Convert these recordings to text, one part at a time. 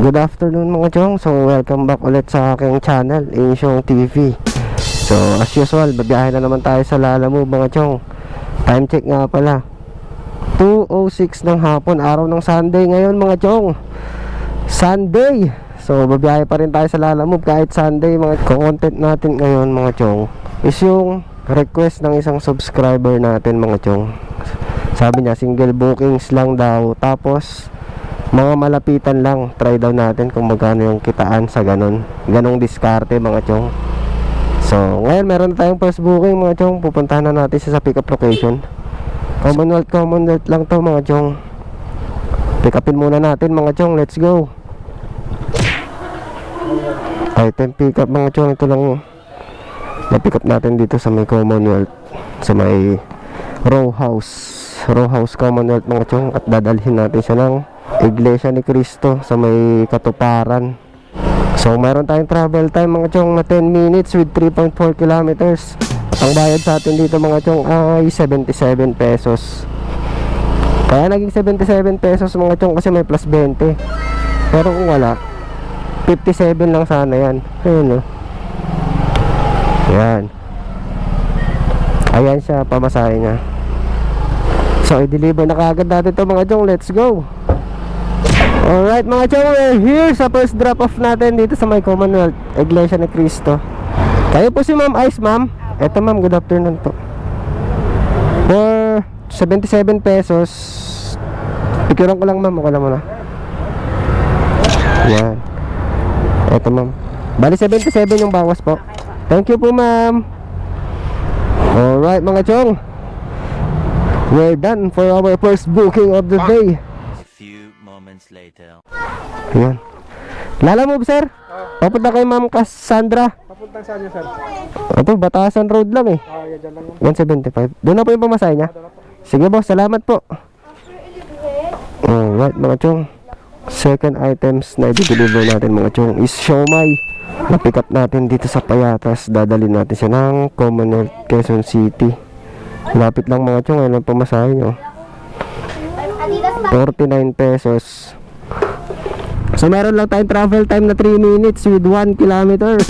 Good afternoon mga chong. So welcome back ulit sa aking channel, Insyong TV. So as usual, babiyahe na naman tayo sa Lalamove mga chong. Time check nga pala. 2.06 ng hapon, araw ng Sunday ngayon mga chong. Sunday! So babiyahe pa rin tayo sa Lalamove kahit Sunday mga content natin ngayon mga chong. Is yung request ng isang subscriber natin mga chong. Sabi niya single bookings lang daw. Tapos mga malapitan lang. Try daw natin kung magkano yung kitaan sa ganun. Ganong diskarte mga chong. So ngayon meron tayong first booking mga chong. Pupuntahan na natin sa pick up location. Commonwealth commonwealth lang to mga chong. Pick upin muna natin mga chong. Let's go. Item pick up mga chong. Ito lang na pick up natin dito sa may commonwealth sa may row house. Row house commonwealth mga chong. At dadalhin natin siya ng Iglesia ni Cristo sa may katuparan. So meron tayong travel time mga chong na 10 minutes with 3.4 kilometers. Ang bayad sa atin dito mga chong ay 77 pesos. Kaya naging 77 pesos mga chong kasi may plus 20. Pero kung wala, 57 lang sana yan. Ayun oh. Yan. Ayan siya, pamasahe niya. So, i-deliver na kagad natin to mga chong. Let's go! Alright mga chong, we're here sa first drop off natin dito sa may Commonwealth, Iglesia ni Cristo. Kayo po si Ma'am Ice, ma'am. Eto ma'am, good afternoon po. For 77 pesos, picturean ko lang ma'am, okay lang muna. Yan. Eto ma'am. Bali 77 yung bawas po. Thank you po ma'am. Alright mga chong. We're done for our first booking of the day. Later. Ayan. Lala mo, sir? Papunta kay Ma'am Cassandra. Papuntang saan niyo, sir? Ito, Batasan Road lang eh. Ah, yan dyan lang yun. 175. Doon na po yung pamasahe niya. Sige boss, salamat po. Alright mga chong. Second items na i-deliver natin mga chong is siomay. Na-pick up natin dito sa Payatas. Dadalhin natin siya ng Commonwealth, Quezon City. Lapit lang mga chong. Ayun ang pamasahe nyo. 49 pesos. So meron lang tayong travel time na 3 minutes with 1 kilometer.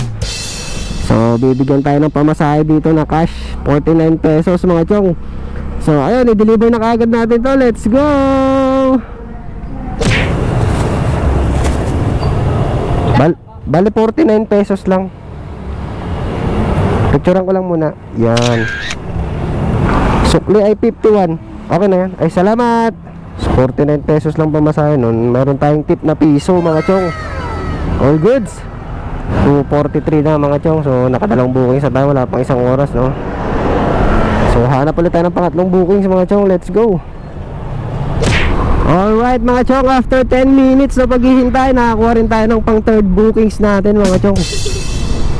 So bibigyan tayo ng pamasahe dito na cash 49 pesos mga chong. So ayun, i-deliver na kagad natin to. Let's go! Bal bale 49 pesos lang. Picturean ko lang muna. Yan. Sukli ay 51. Okay na yan. Ay salamat. 49 pesos lang pamasahe nun. Meron tayong tip na piso mga chong. All goods. 243 na mga chong. So nakadalawang booking sa tayo. Wala pang isang oras no. So hanap ulit tayo ng pangatlong booking sa mga chong. Let's go. Alright mga chong, after 10 minutes na paghihintay, nakakuha rin tayo ng pang third bookings natin mga chong.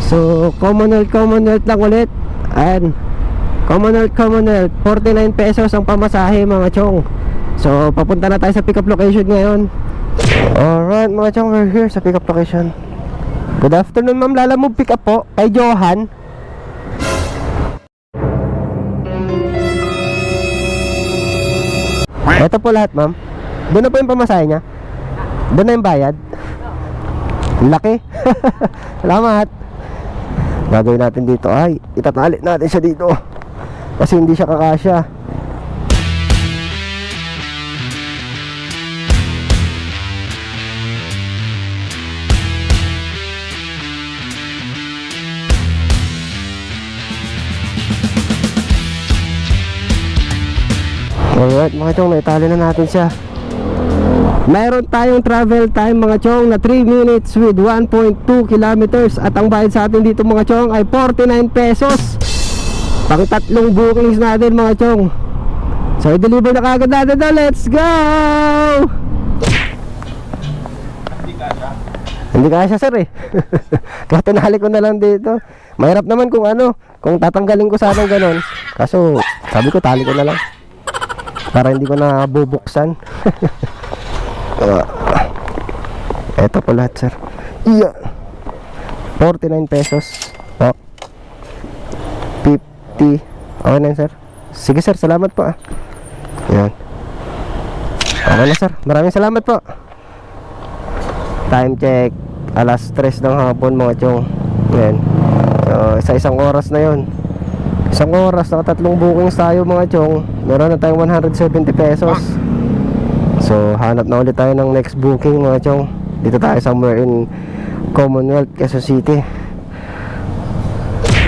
So, Commonwealth, Commonwealth lang ulit. Ayan. Commonwealth, Commonwealth. 49 pesos ang pamasahe mga chong. So, papunta na tayo sa pick-up location ngayon. Alright mga chong, we're here sa pick-up location. Good afternoon ma'am, lala mo pick up po kay Johan. Ito po lahat ma'am. Doon na po yung pamasahe niya. Doon na yung bayad. Laki. Salamat. Gagawin natin dito ay itatali natin siya dito. Kasi hindi siya kakasya. Alright mga chong, naitali na natin siya. Meron tayong travel time mga chong na 3 minutes with 1.2 kilometers at ang bayad sa atin dito mga chong ay 49 pesos. Pang tatlong bookings natin mga chong. So i-deliver na kagad natin na. Let's go! Hindi kaya sir eh. Kaya tinali ko na lang dito. Mahirap naman kung ano, kung tatanggalin ko sana ganon. Kaso sabi ko tali ko na lang. Para hindi ko na bubuksan. Ah. Eto po lahat, sir. Iya. 49 pesos. Po. 50. Okay na yun, sir. Sige, sir. Salamat po, ah. Yan. Okay na, sir. Maraming salamat po. Time check, alas 3 ng hapon mga chong. Yan. So, sa isang oras na yon. Isang oras, naka tatlong bookings tayo mga chong. Meron na tayong 170 pesos. So, hanap na ulit tayo ng next booking mga chong. Dito tayo somewhere in Commonwealth, Quezon City.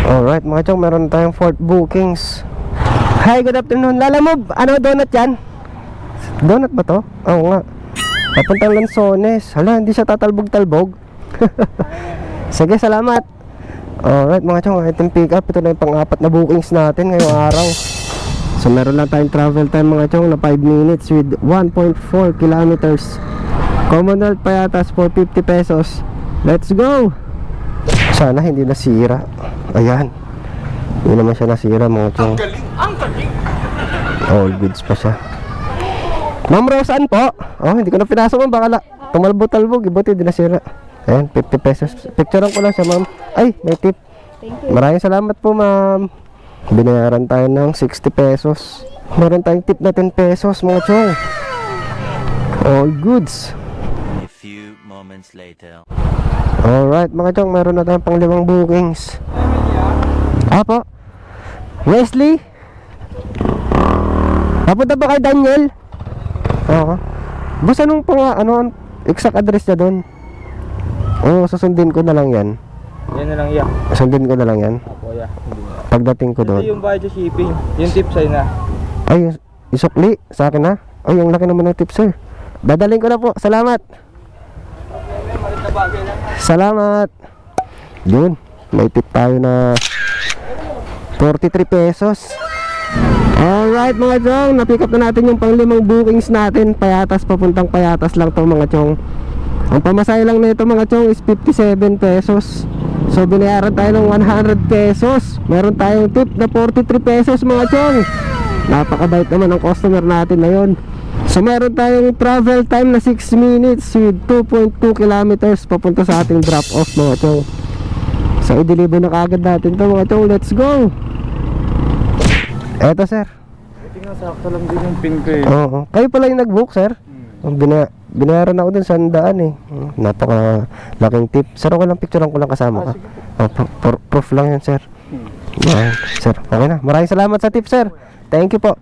Alright mga chong, meron tayong fourth bookings. Hi, good afternoon. Lala mo, ano donut yan? Donut ba to? Oo nga. Papuntang Lanzones. Hala, hindi siya tatalbog-talbog. Sige, salamat. Alright mga chong, item pick up. Ito na yung pang-apat na bookings natin ngayong araw. So meron lang tayong travel time mga chong na 5 minutes with 1.4 kilometers. Commonwealth Payatas for 50 pesos. Let's go! Sana hindi nasira. Ayan. Hindi naman siya nasira mga chong. All goods pa siya. Ma'am Rose, saan po? Oh, hindi ko na pinasok ma'am. Baka tumalbo-talbog. Ibuti, hindi nasira. Ayan, 50 pesos. Picturean ko lang siya ma'am. Ay, may tip. Maraming salamat po ma'am. Binayaran tayo ng 60 pesos. Meron tayong tip na 10 pesos mga chong. All goods. A few moments later. Alright mga chong, meron na tayong pang limang bookings. Apo? Wesley? Papunta ba kay Daniel? Oo. Boss, anong pang, ano, ang exact address niya doon? Oo, susundin ko na lang yan. Yan na lang iya. Susundin ko na lang yan. Apo ya. Pagdating ko Ito doon. yung bayad sa shipping. Yung tip sa'yo na. Ay, isukli sa akin na. Ay, ang laki naman ng tip, sir. Dadaling ko na po. Salamat. Salamat. Yun. May tip tayo na 43 pesos. Alright mga chong, napick up na natin yung panglimang bookings natin. Payatas, papuntang payatas lang to mga chong. Ang pamasahe lang nito mga chong is 57 pesos. So binayaran tayo ng 100 pesos. Meron tayong tip na 43 pesos mga chong. Napakabait naman ng customer natin na yun. So meron tayong travel time na 6 minutes with 2.2 kilometers papunta sa ating drop off mga chong. So i-deliver na kagad natin to mga chong. Let's go! Eto sir. Buti nga sakto lang din yung pin ko eh. Oo. Kayo pala yung nag-book sir? Ang Bina binayaran ako dun sa daan eh. Napaka laking tip. Sir, ako lang picturean ko lang kasama ka. Oh, pro- proof lang yan sir. Yan, sir. Okay na. Maraming salamat sa tip sir. Thank you po.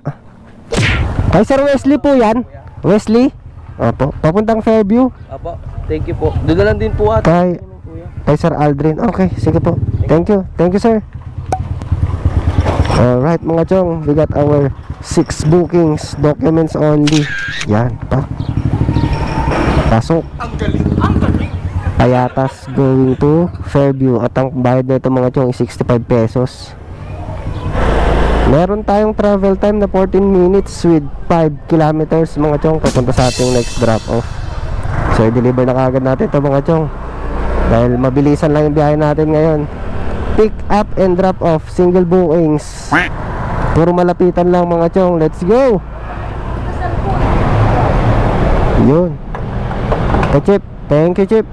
Kay Sir Wesley po yan. Wesley? Opo. Papuntang Fairview. Apo, thank you po. Doon na lang din po ata. Kay, kay Sir Aldrin. Okay, sige po. Thank you. Thank you, sir. Alright, mga chong. We got our six bookings. Documents only. Yan, pa. Pasok. Payatas going to Fairview. At ang bayad na ito mga chong is 65 pesos. Meron tayong travel time na 14 minutes with 5 kilometers mga chong papunta sa ating next drop off. So i-deliver na kagad natin ito mga chong. Dahil mabilisan lang yung biyahe natin ngayon. Pick up and drop off, single bookings. Puro malapitan lang mga chong. Let's go! Yun. Hey, Chip. Thank you, Chip.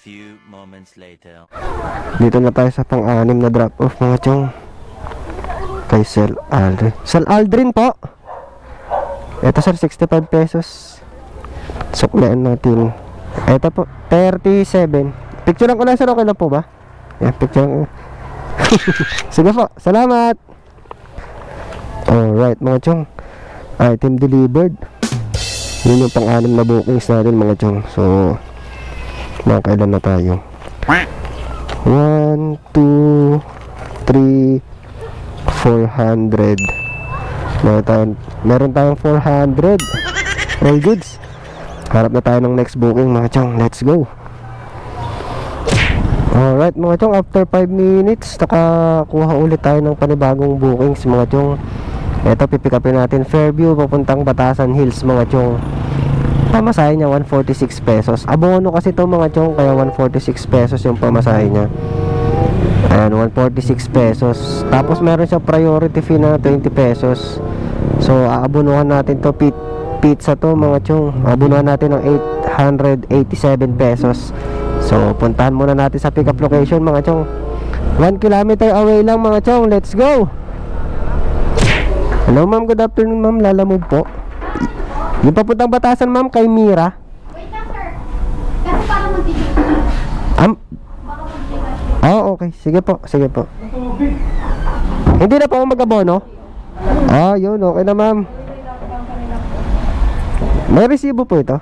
Few moments later. Dito na tayo sa pang-anim na drop off mga chong. Kay Sir Aldrin. Sir Aldrin po. Ito sir, 65 pesos. Suklian natin. Ito po, 37. Picture ko lang sir, okay lang po ba? Yan, picture ko. Sige po, salamat. Alright mga chong. Item delivered. Yun yung pang-anim na bookings natin mga chong. So, mga kailan na tayo. 1, 2, 3, 400. Meron tayong, meron tayong 400. All goods. Harap na tayo ng next booking mga chong. Let's go. Alright mga chong, after 5 minutes, nakakuha ulit tayo ng panibagong bookings mga chong. Ito, pipikapin natin Fairview, papuntang Batasan Hills mga chong. Pamasahe niya 146 pesos. Abono kasi to mga chong, kaya 146 pesos yung pamasahe niya. Ayan, 146 pesos. Tapos meron siya priority fee na 20 pesos. So, aabunuhan natin to pit pizza to mga chong. Aabunuhan natin ng 887 pesos. So, puntahan muna natin sa pickup location mga chong. 1 kilometer away lang mga chong. Let's go! Hello ma'am, good afternoon ma'am. Lalamove po. Yung papuntang batasan ma'am kay Mira. Kasi parang mag-Gcash. Am Baka mag-Gcash. Oh, okay. Sige po, sige po. Hindi na po ako mag-abono? Ah, yun. Okay na, ma'am. May resibo po ito.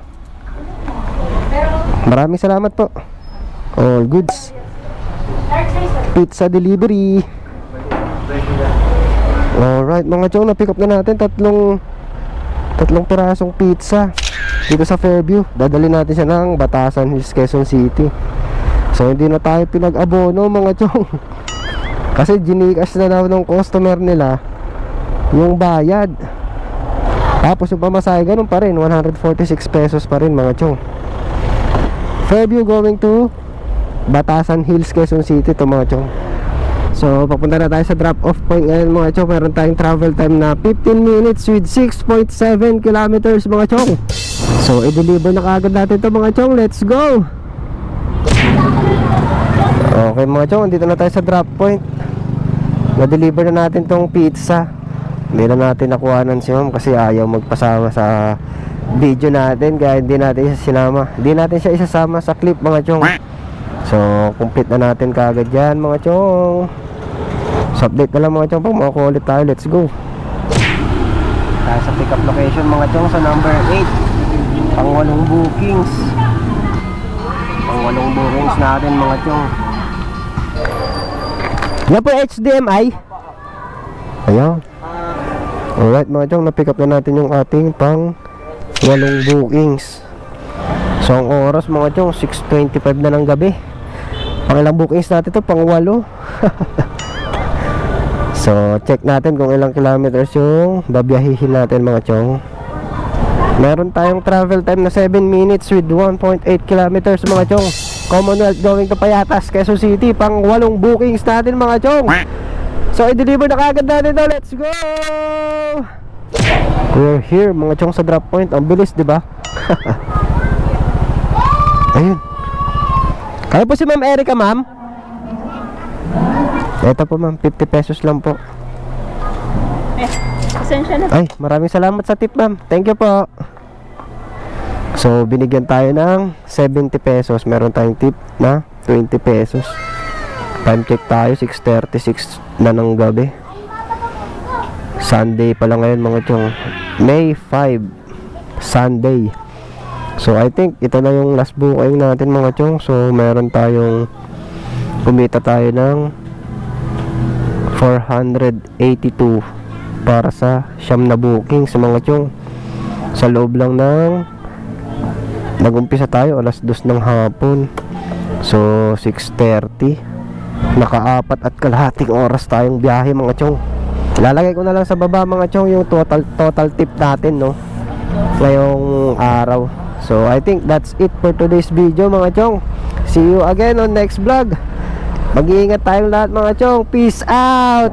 Maraming salamat po. All goods. Pizza delivery. Alright, mga chong, na-pick up na natin tatlong tatlong pirasong pizza dito sa Fairview. Dadali natin siya ng Batasan Quezon City. So hindi na tayo pinag-abono mga chong. Kasi ginikas na daw ng customer nila Yung bayad. Tapos yung pamasahe ganun pa rin. 146 pesos pa rin mga chong. Fairview going to Batasan Hills, Quezon City to mga chong So papunta na tayo sa drop off point ngayon mga chong. Meron tayong travel time na 15 minutes with 6.7 kilometers mga chong. So i-deliver na kagad natin to mga chong. Let's go! Okay mga chong, dito na tayo sa drop point. Na-deliver na natin tong pizza. Hindi na natin nakuhanan si ma'am kasi ayaw magpasama sa video natin. Kaya hindi natin siya sinama. Hindi natin siya isasama sa clip mga chong. So, complete na natin kagad yan mga chong So, update na lang mga chong Pag makakuha ulit tayo, let's go Tayo sa pick up location mga chong sa number 8 Pang walong bookings Pang walong bookings natin mga chong yan po HDMI. Ayan. Alright mga chong, na-pick up na natin yung ating pang walong bookings. So ang oras mga chong, 6.25 na ng gabi. Pang ilang bookings natin to pang walo. so check natin kung ilang kilometers yung babiyahihin natin mga chong. Meron tayong travel time na 7 minutes with 1.8 kilometers mga chong. Commonwealth going to Payatas, Quezon City, pang walong bookings natin mga chong. So i-deliver na kagad natin to. Let's go! We're here mga chong sa drop point. Ang bilis, di ba? Ayun. Kaya po si Ma'am Erica, ma'am? Ito po ma'am, 50 pesos lang po. Pasensya na. Ay, maraming salamat sa tip, ma'am. Thank you po. So, binigyan tayo ng 70 pesos. Meron tayong tip na 20 pesos. Time check tayo, 6.36 na ng gabi. Sunday pala ngayon mga chong. May 5, Sunday. So, I think ito na yung last booking natin mga chong. So, meron tayong kumita tayo ng 482 para sa siyam na booking sa mga chong. Sa loob lang ng nagumpisa tayo alas 2 ng hapon. So 6.30 nakaapat at kalahating oras tayong biyahe mga chong. Lalagay ko na lang sa baba mga chong yung total total tip natin no? Ngayong araw. So I think that's it for today's video mga chong. See you again on next vlog mag-iingat tayong lahat mga chong peace out!